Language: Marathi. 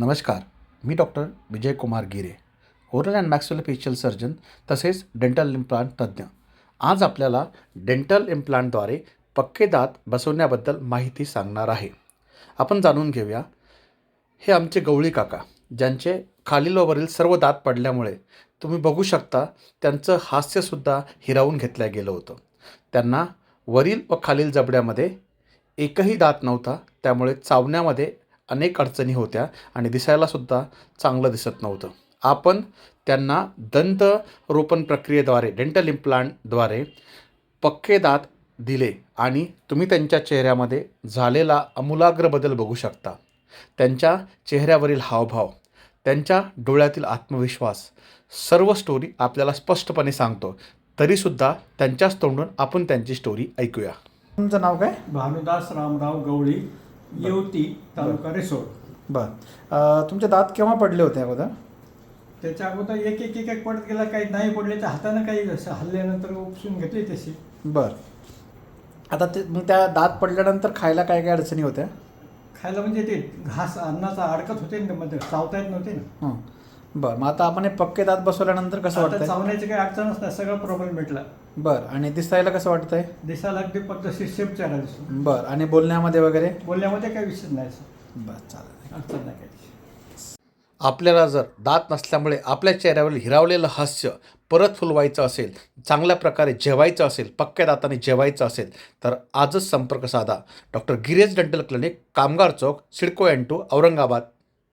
नमस्कार मी doctor Vijay Kumar Gire oral and maxillofacial surgeon तसेच डेंटल इम्प्लांट तज्ज्ञ. आज आपल्याला डेंटल इम्प्लांटद्वारे पक्के दात बसवण्याबद्दल माहिती सांगणार आहे. आपण जाणून घेऊया हे आमचे गवळी काका ज्यांचे खालील वरील सर्व दात पडल्यामुळे तुम्ही बघू शकता त्यांचं हास्यसुद्धा हिरावून घेतलं गेलं होतं. त्यांना वरील व खालील जबड्यामध्ये एकही दात नव्हता त्यामुळे चावण्यामध्ये अनेक अडचणी होत्या आणि दिसायलासुद्धा चांगलं दिसत नव्हतं. आपण त्यांना दंत रोपण प्रक्रियेद्वारे डेंटल इम्प्लांटद्वारे पक्के दात दिले आणि तुम्ही त्यांच्या चेहऱ्यामध्ये झालेला आमूलाग्र बदल बघू शकता. त्यांच्या चेहऱ्यावरील हावभाव त्यांच्या डोळ्यातील आत्मविश्वास सर्व स्टोरी आपल्याला स्पष्टपणे सांगतो. तरीसुद्धा त्यांच्याच तोंडून आपण त्यांची स्टोरी ऐकूया. तुमचं नाव काय? भानुदास रामराव गवळी. येवती तालुका रिसोड. बरं. तुमचे दात केव्हा पडले होते अगोदर? त्याच्या अगोदर एक एक एक एक पडत गेला काही नाही पडले तर हातानं काही असं हल्ल्यानंतर उपसून घेतली तशी. बरं. आता ते मग त्या दात पडल्यानंतर खायला काय काय अडचणी होत्या? खायला म्हणजे ते घास अन्नाचा अडकत होते ना मध्ये चावता येत नव्हते ना. हं. बरं मग आता आपण हे पक्के दात बसवल्यानंतर कसं आता वाटतंय? चावण्याची काही अडचणच नाही सगळं प्रॉब्लेम भेटला. बरं आणि दिसायला कसं वाटतंय? दिसायला अगदी पद्धतशीर शेप चेहरा दिसतो. बरं आणि बोलण्यामध्ये वगैरे? बोलण्यामध्ये काही विषय नाही बरं चालेल. अडचण नाही काही. आपल्याला जर दात नसल्यामुळे आपल्या चेहऱ्यावरील हिरावलेलं हास्य परत फुलवायचं असेल चांगल्या प्रकारे जेवायचं असेल पक्क्या दाताने जेवायचं असेल तर आजच संपर्क साधा. डॉक्टर गिरेज डेंटल क्लिनिक कामगार चौक सिडको एन टू औरंगाबाद.